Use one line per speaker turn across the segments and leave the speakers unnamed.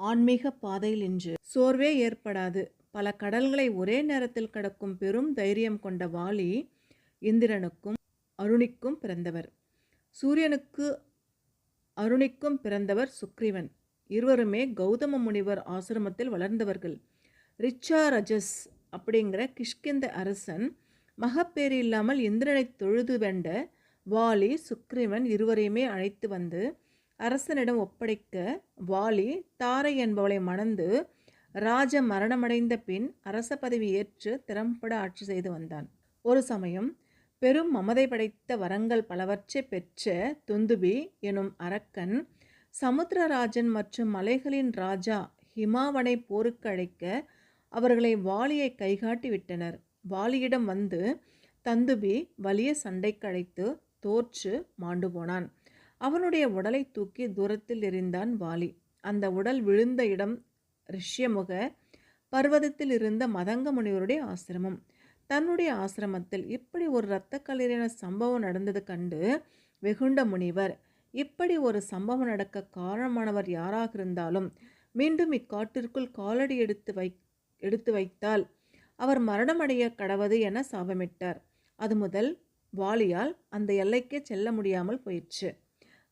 ஆன்மீக பாதையில் இன்று சோர்வே ஏற்படாது. பல கடல்களை ஒரே நேரத்தில் கடக்கும் பெரும் தைரியம் கொண்ட வாலி இந்திரனுக்கும் அருணிக்கும் பிறந்தவர். சூரியனுக்கு அருணிக்கும் பிறந்தவர் சுக்ரீவன். இருவருமே கௌதம முனிவர் ஆசிரமத்தில் வளர்ந்தவர்கள். ரிச்சா ரஜஸ் அப்படிங்கிற கிஷ்கிந்த அரசன் மகப்பேறு இல்லாமல் இந்திரனை தொழுது வெண்ட வாலி சுக்ரீவன் இருவரையுமே அழைத்து வந்து அரசனிடம் ஒப்படைக்க வாலி தாரை என்பவளை மணந்து ராஜ மரணமடைந்த பின் அரச பதவி ஏற்று திறம்பட ஆட்சி செய்து வந்தான். ஒரு சமயம் பெரும் மமதை படைத்த வரங்கள் பலவற்றை பெற்ற துந்துபி எனும் அரக்கன் சமுத்திரராஜன் மற்றும் மலைகளின் ராஜா ஹிமாவனை போருக்கு அழைக்க அவர்களை வாலியை கைகாட்டி விட்டனர். வாலியிடம் வந்து தந்துபி வலிய சண்டைக்கு அழைத்து தோற்று மாண்டு போனான். அவனுடைய உடலை தூக்கி தூரத்தில் எறிந்தான் வாலி. அந்த உடல் விழுந்த இடம் ரிஷ்யமுக பர்வதத்தில் இருந்த மதங்க முனிவருடைய ஆசிரமம். தன்னுடைய ஆசிரமத்தில் இப்படி ஒரு இரத்த களிரின சம்பவம் நடந்தது கண்டு வெகுண்ட முனிவர் இப்படி ஒரு சம்பவம் நடக்க காரணமானவர் யாராக இருந்தாலும் மீண்டும் இக்காட்டிற்குள் காலடி எடுத்து வை எடுத்து வைத்தால் அவர் மரணமடைய கடவது என சாபமிட்டார். அது முதல் வாலியால் அந்த எல்லைக்கே செல்ல முடியாமல் போயிற்று.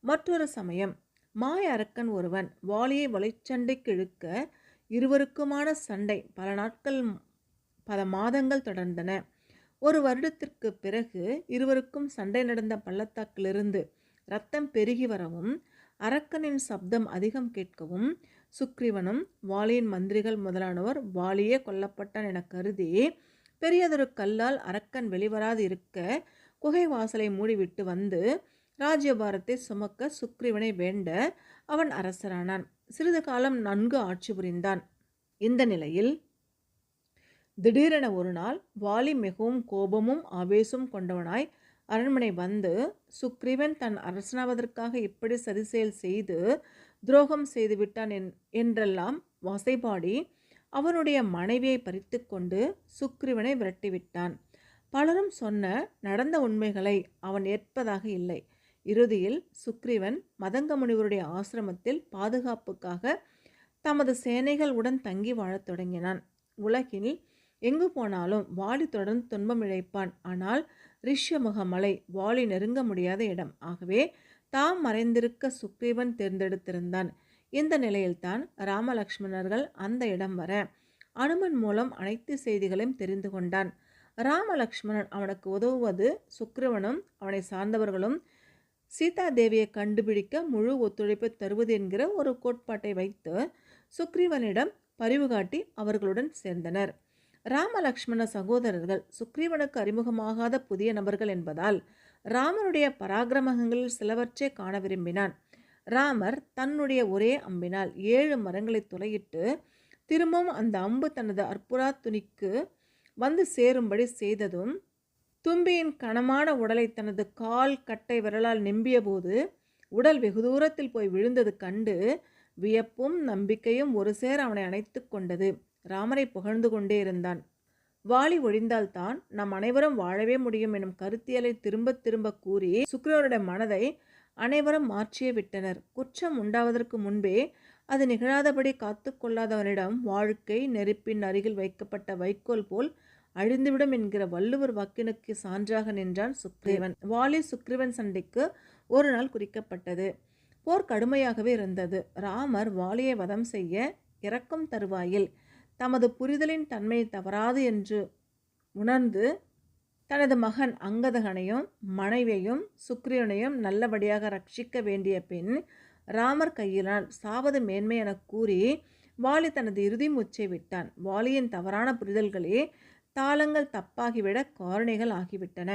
மற்றொரு சமயம் மாய அரக்கன் ஒருவன் வாலியை வலைச்சண்டைக்கு இழுக்க இருவருக்குமான சண்டை பல நாட்கள் பல மாதங்கள் தொடர்ந்தன. ஒரு வருடத்திற்கு பிறகு இருவருக்கும் சண்டை நடந்த பள்ளத்தாக்கிலிருந்து ரத்தம் பெருகி வரவும் அரக்கனின் சப்தம் அதிகம் கேட்கவும் சுக்ரீவனும் வாலியின் மந்திரிகள் முதலானவர் வாலியே கொல்லப்பட்டான் என கருதி பெரியதொரு கல்லால் அரக்கன் வெளிவராது இருக்க குகை வாசலை மூடிவிட்டு வந்து ராஜ்யபாரத்தை சுமக்க சுக்ரீவனை வேண்ட அவன் அரசரானான். சிறிது காலம் நன்கு ஆட்சி புரிந்தான். இந்த நிலையில் திடீரென ஒரு நாள் வாலி மிகவும் கோபமும் ஆவேசம் கொண்டவனாய் அரண்மனை வந்து சுக்ரீவன் தன் அரசனாவதற்காக இப்படி சதிசெயல் செய்து துரோகம் செய்து விட்டான் என்றெல்லாம் வசைபாடி அவனுடைய மனைவியை பறித்து கொண்டு சுக்ரீவனை விரட்டிவிட்டான். பலரும் சொன்ன நடந்த உண்மைகளை அவன் ஏற்பதாக இல்லை. இறுதியில் சுக்ரீவன் மதங்க முனிவருடைய ஆசிரமத்தில் பாதுகாப்புக்காக தமது சேனைகள் உடன் தங்கி வாழத் தொடங்கினான். உலகில் எங்கு போனாலும் வாலி தொடர்ந்து துன்பம் இழைப்பான். ஆனால் ரிஷ்யமுக மலை வாலி நெருங்க முடியாத இடம். ஆகவே தாம் மறைந்திருக்க சுக்ரீவன் தேர்ந்தெடுத்திருந்தான். இந்த நிலையில்தான் ராமலக்ஷ்மணர்கள் அந்த இடம் வர அனுமன் மூலம் அனைத்து செய்திகளையும் தெரிந்து கொண்டான். ராமலக்ஷ்மணன் அவனுக்கு உதவுவது சுக்ரீவனும் அவனை சார்ந்தவர்களும் சீதா தேவியை கண்டுபிடிக்க முழு ஒத்துழைப்பை தருவது என்கிற ஒரு கோட்பாட்டை வைத்து சுக்ரீவனிடம் பரிவு காட்டி அவர்களுடன் சேர்ந்தனர். ராமலக்ஷ்மண சகோதரர்கள் சுக்ரீவனுக்கு அறிமுகமாகாத புதிய நபர்கள் என்பதால் ராமனுடைய பராக்கிரமங்களில் சிலவற்றை காண விரும்பினான். ராமர் தன்னுடைய ஒரே அம்பினால் ஏழு மரங்களை துளையிட்டு திரும்பவும் அந்த அம்பு தனது அற்புதா துணிக்கு வந்து சேரும்படி செய்ததும் தும்பியின் கனமான உடலை தனது கால் கட்டை விரலால் நெம்பியபோது உடல் வெகு தூரத்தில் போய் விழுந்தது கண்டு வியப்பும் நம்பிக்கையும் ஒரு சேர அவனை அணைத்து கொண்டது. ராமரை புகழ்ந்து கொண்டே இருந்தான். வாளி ஒழிந்தால்தான் நம் அனைவரும் வாழவே முடியும் எனும் கருத்தியலை திரும்ப திரும்ப கூறி சுக்கிரவருடைய மனதை அனைவரும் மாற்றியே விட்டனர். குற்றம் உண்டாவதற்கு முன்பே அது நிகழாதபடி காத்து கொள்ளாதவனிடம் வாழ்க்கை நெருப்பின் அருகில் வைக்கப்பட்ட வைக்கோல் போல் அழிந்துவிடும் என்கிற வள்ளுவர் வாக்கினுக்கு சான்றாக நின்றான் சுக்ரீவன். வாலி சுக்ரீவன் சண்டைக்கு ஒரு நாள் குறிக்கப்பட்டது. போர் கடுமையாகவே இருந்தது. ராமர் வாலியை வதம் செய்ய இறக்கும் தருவாயில். தமது புரிதலின் தன்மை தவறாது என்று உணர்ந்து தனது மகன் அங்கதகனையும் மனைவியையும் சுக்ரீவனையும் நல்லபடியாக ரட்சிக்க வேண்டிய பின் ராமர் கையிலால் சாவது மேன்மை என கூறி வாலி தனது இறுதி மூச்சை விட்டான். வாலியின் தவறான புரிதல்களே தாளங்கள் தப்பாகிவிட காரணிகள் ஆகிவிட்டன.